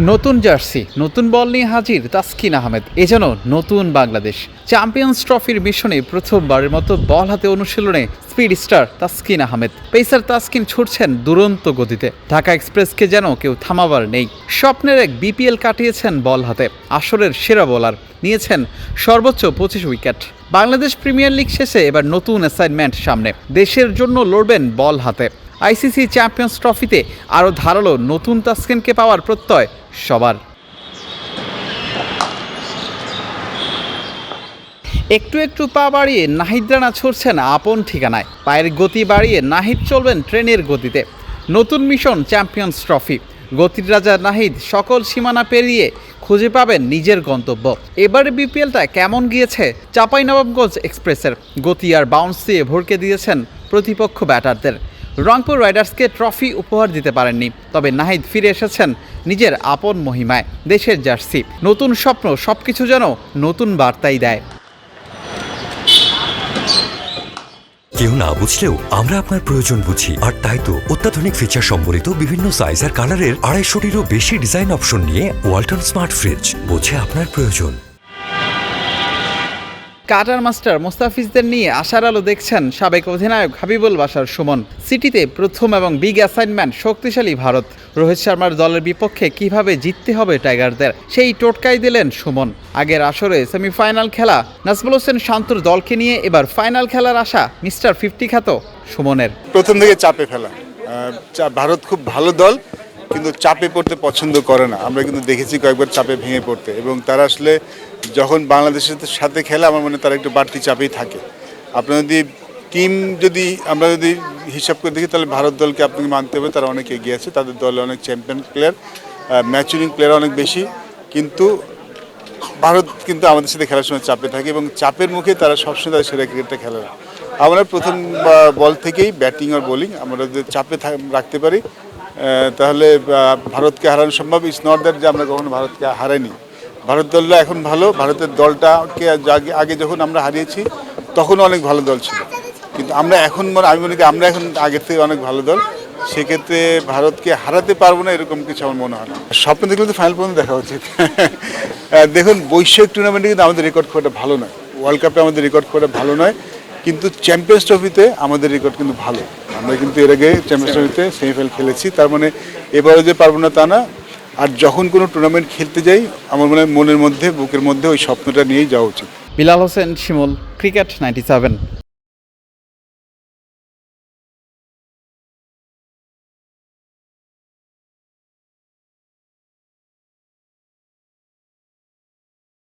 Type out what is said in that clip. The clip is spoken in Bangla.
নতুন জার্সি, নতুন বল নিয়ে হাজির তাসকিন আহমেদ। এ যেন নতুন বাংলাদেশ। চ্যাম্পিয়ন্স ট্রফির মিশনে প্রথমবারের মতো বল হাতে অনুশীলনে speed star Taskin Ahmed. Pacer Taskin ছুটছেন দুরন্ত গতিতে। ঢাকা এক্সপ্রেসকে যেন কেউ থামাবার নেই। স্বপ্নের এক বিপিএল কাটিয়েছেন বল হাতে। আসরের সেরা বোলার নিয়েছেন সর্বোচ্চ পঁচিশ উইকেট। বাংলাদেশ প্রিমিয়ার লিগ শেষে এবার নতুন অ্যাসাইনমেন্ট সামনে। দেশের জন্য লড়বেন বল হাতে। আইসিসি চ্যাম্পিয়ন্স ট্রফিতে আরও ধারালো নতুন তাসকিনকে পাওয়ার প্রত্যয় সবার। একটু একটু পা বাড়িয়ে নাহিদ রানা ছুটছেন আপন ঠিকানায়। পায়ের গতি বাড়িয়ে নাহিদ চলবেন ট্রেনের গতিতে। নতুন মিশন চ্যাম্পিয়ন্স ট্রফি। গতির রাজা নাহিদ সকল সীমানা পেরিয়ে খুঁজে পাবেন নিজের গন্তব্য। এবারে বিপিএলটা কেমন গিয়েছে? চাঁপাইনবাবগঞ্জ এক্সপ্রেসের। গতি আর বাউন্স দিয়ে ভরকে দিয়েছেন প্রতিপক্ষ ব্যাটারদের। রংপুর রাইডার্সকে ট্রফি উপহার দিতে পারেননি, তবে নাহিদ ফিরে এসেছেন নিজের আপন মহিমায়, দেশের জার্সি। নতুন স্বপ্ন, সবকিছু যেন নতুন বার্তাই দেয়। কেউ না বুঝলেও আমরা আপনার প্রয়োজন বুঝি, আর তাই তো অত্যাধুনিক ফিচার সম্বলিত বিভিন্ন সাইজ আর কালারের আড়াইশোটিরও বেশি ডিজাইন অপশন নিয়ে ওয়ালটন স্মার্ট ফ্রিজ, বোঝে আপনার প্রয়োজন। কাটার মাস্টার মোস্তাফিজদের নিয়ে আশার আলো দেখছেন সাবেক অধিনায়ক হাবিবুল বাসার সুমন। সিটিতে প্রথম এবং বিগ অ্যাসাইনমেন্ট শক্তিশালী ভারত। রোহিত শর্মার দলের বিপক্ষে কীভাবে জিততে হবে টাইগারদের, সেই টোটকাই দিলেন সুমন। আগের আসরে সেমিফাইনাল খেলা, নাজমুল হোসেন শান্তর দলকে নিয়ে এবার ফাইনাল খেলার আশা মিস্টার ফিফটি খ্যাত সুমনের। প্রথম থেকে চাপে ফেলা। ভারত খুব ভালো দল, কিন্তু চাপে পড়তে পছন্দ করে না। আমরা কিন্তু দেখেছি কয়েকবার চাপে ভেঙে পড়তে। এবং তারা আসলে যখন বাংলাদেশের সাথে খেলে আমার মনে তারা একটু বাড়তি চাপেই থাকে। আপনার যদি টিম যদি, আমরা যদি হিসাব করে দেখি তাহলে ভারত দলকে আপনাকে মানতে হবে, তারা অনেক এগিয়ে আছে, তাদের দলে অনেক চ্যাম্পিয়ন প্লেয়ার ম্যাচুরিং প্লেয়ার অনেক বেশি। কিন্তু ভারত কিন্তু আমাদের সাথে খেলার সময় চাপে থাকে এবং চাপের মুখে তারা সবসময় তাদের সেরা ক্রিকেটটা খেলে না। আমরা প্রথম বল থেকেই ব্যাটিং আর বোলিং আমরা যদি চাপে রাখতে পারি তাহলে ভারতকে হারানো সম্ভব। ইস নট দ্যাট যে আমরা কখনো ভারতকে হারাইনি। ভারত দলটা এখন ভালো ভারতের দলটাকে আগে- যখন আমরা হারিয়েছি তখন অনেক ভালো দল ছিল। কিন্তু আমরা এখন মনে আমি মনে করি আমরা এখন আগের থেকে অনেক ভালো দল। সেক্ষেত্রে ভারতকে হারাতে পারব না এরকম কিছু আমার মনে হয় না। স্বপ্ন দেখলে তো ফাইনাল পর্যন্ত দেখা উচিত। দেখুন বৈশ্বিক টুর্নামেন্টে কিন্তু আমাদের রেকর্ড খুব একটা ভালো নয়। ওয়ার্ল্ড কাপে আমাদের রেকর্ড খুব একটা ভালো নয়। কিন্তু চ্যাম্পিয়ন্স ট্রফিতে আমাদের রেকর্ড কিন্তু ভালো। আমরা কিন্তু এর আগে চ্যাম্পিয়ন্স ট্রফিতে সেমিফাইনাল খেলেছি। তার মানে এবারে যে পারব না তা না। আর যখন কোনো টুর্নামেন্ট খেলতে যাই, আমার মনে হয় মনের মধ্যে, বুকের মধ্যে ওই স্বপ্নটা নিয়েই যাওয়া উচিত। Bilal Hossain, Shimul cricket ninety seven